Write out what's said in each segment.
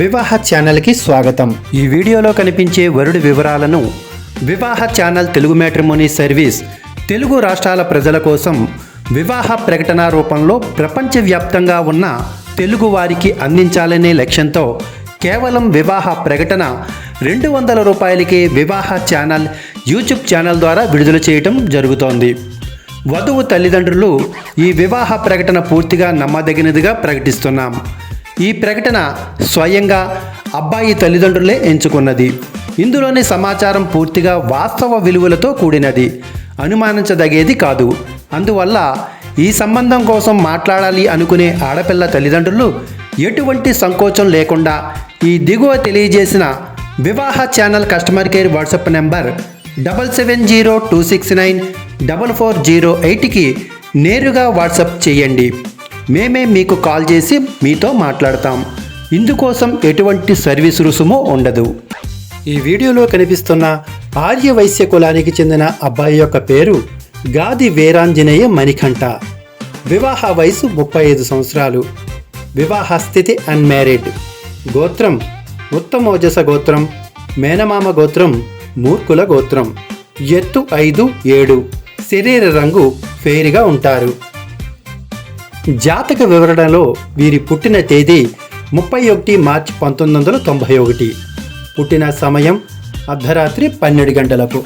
వివాహ ఛానల్కి స్వాగతం. ఈ వీడియోలో కనిపించే వరుడి వివరాలను వివాహ channel Telugu matrimony service Telugu రాష్ట్రాల ప్రజల కోసం వివాహ ప్రకటన రూపంలో ప్రపంచవ్యాప్తంగా ఉన్న తెలుగు వారికి అందించాలనే లక్ష్యంతో కేవలం వివాహ ప్రకటన రెండు వందల రూపాయలకే వివాహ ఛానల్ యూట్యూబ్ ఛానల్ ద్వారా విడుదల చేయటం జరుగుతోంది. వధువు తల్లిదండ్రులు ఈ వివాహ ప్రకటన పూర్తిగా నమ్మదగినదిగా ప్రకటిస్తున్నాం. ఈ ప్రకటన స్వయంగా అబ్బాయి తల్లిదండ్రులే ఎంచుకున్నది. ఇందులోని సమాచారం పూర్తిగా వాస్తవ విలువలతో కూడినది. అనుమానించదగేది కాదు. అందువల్ల ఈ సంబంధం కోసం మాట్లాడాలి అనుకునే ఆడపిల్ల తల్లిదండ్రులు ఎటువంటి సంకోచం లేకుండా ఈ దిగువ తెలియజేసిన వివాహ channel customer care WhatsApp number double seven zero two six nine double four zero ఎయిట్కి నేరుగా వాట్సాప్ చేయండి. మేమే మీకు కాల్ చేసి మీతో మాట్లాడతాం. ఇందుకోసం ఎటువంటి సర్వీస్ రుసుము ఉండదు. ఈ వీడియోలో కనిపిస్తున్న ఆర్య వైశ్య కులానికి చెందిన అబ్బాయి యొక్క పేరు గాది వీరాంజనేయ మణికంఠ. వివాహ వయసు ముప్పై ఐదు సంవత్సరాలు. వివాహ స్థితి అన్మ్యారీడ్. గోత్రం ఉత్తమోజస గోత్రం మేనమామ గోత్రం మూర్ఖుల గోత్రం. ఎత్తు ఐదు ఏడు. శరీర రంగు ఫేరిగా ఉంటారు. జాతక వివరణలో వీరి పుట్టిన తేదీ ముప్పై ఒకటి మార్చి పంతొమ్మిది వందల తొంభై ఒకటి. పుట్టిన సమయం అర్ధరాత్రి పన్నెండు గంటలకు.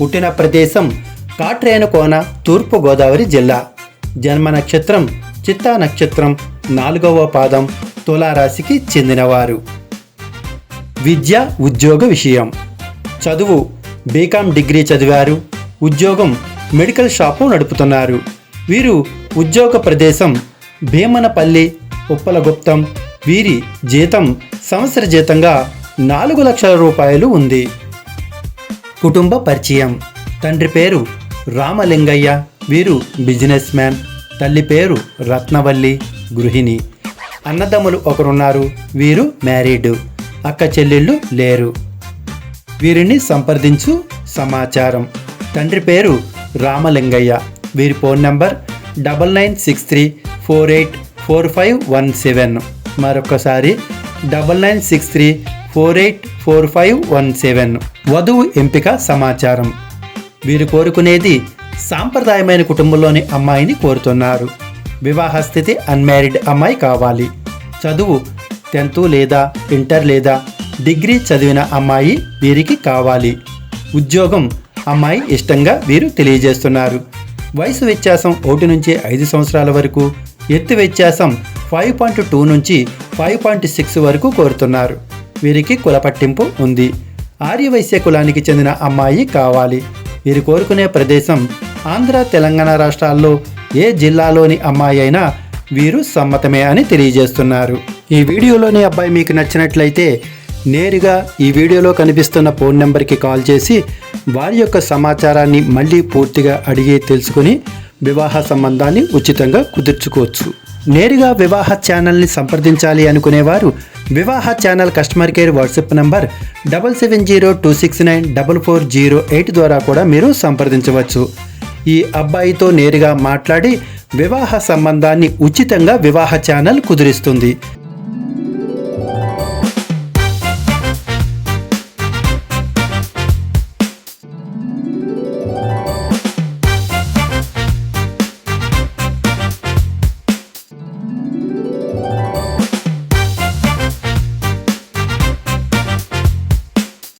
పుట్టిన ప్రదేశం కాట్రేనకోన తూర్పు గోదావరి జిల్లా. జన్మ నక్షత్రం చిత్తా నక్షత్రం నాలుగవ పాదం తులారాశికి చెందినవారు. విద్య ఉద్యోగ విషయం. చదువు బీకాం డిగ్రీ చదివారు. ఉద్యోగం మెడికల్ షాపు నడుపుతున్నారు. వీరు ఉద్యోగ ప్రదేశం భీమనపల్లి ఉప్పలగుప్తం. వీరి జీతం సంవత్సర జీతంగా నాలుగు లక్షల రూపాయలు ఉంది. కుటుంబ పరిచయం. తండ్రి పేరు రామలింగయ్య. వీరు బిజినెస్ మ్యాన్. తల్లి పేరు రత్నవల్లి గృహిణి. అన్నదమ్ములు ఒకరున్నారు. వీరు మ్యారీడ్. అక్క చెల్లెళ్ళు లేరు. వీరిని సంప్రదించు సమాచారం. తండ్రి పేరు రామలింగయ్య. వీరి phone number double nine six three four eight four five one seven మరొకసారి double nine six three four eight four five one seven వధువు ఎంపిక సమాచారం. వీరు కోరుకునేది సాంప్రదాయమైన కుటుంబంలోని అమ్మాయిని కోరుతున్నారు. వివాహ స్థితి అన్మ్యారీడ్ అమ్మాయి కావాలి. చదువు టెన్త్ లేదా ఇంటర్ లేదా డిగ్రీ చదివిన అమ్మాయి వీరికి కావాలి. ఉద్యోగం అమ్మాయి ఇష్టంగా వీరు తెలియజేస్తున్నారు. వయసు వ్యత్యాసం ఒకటి నుంచి ఐదు సంవత్సరాల వరకు ఎత్తు వ్యత్యాసం ఫైవ్ పాయింట్ టూ నుంచి ఫైవ్ పాయింట్ సిక్స్ వరకు కోరుతున్నారు. వీరికి కుల పట్టింపు ఉంది. ఆర్యవైశ్య కులానికి చెందిన అమ్మాయి కావాలి. వీరు కోరుకునే ప్రదేశం ఆంధ్ర తెలంగాణ రాష్ట్రాల్లో ఏ జిల్లాలోని అమ్మాయి అయినా వీరు సమ్మతమే అని తెలియజేస్తున్నారు. ఈ వీడియోలోని అబ్బాయి మీకు నచ్చినట్లయితే నేరుగా ఈ వీడియోలో కనిపిస్తున్న ఫోన్ నెంబర్కి కాల్ చేసి వారి యొక్క సమాచారాన్ని మళ్ళీ పూర్తిగా అడిగి తెలుసుకుని వివాహ సంబంధాన్ని ఉచితంగా కుదుర్చుకోవచ్చు. నేరుగా వివాహ ఛానల్ని సంప్రదించాలి అనుకునేవారు వివాహ channel customer care WhatsApp number double seven zero two six nine double four zero eight ద్వారా కూడా మీరు సంప్రదించవచ్చు. ఈ అబ్బాయితో నేరుగా మాట్లాడి వివాహ సంబంధాన్ని ఉచితంగా వివాహ ఛానల్ కుదిరిస్తుంది.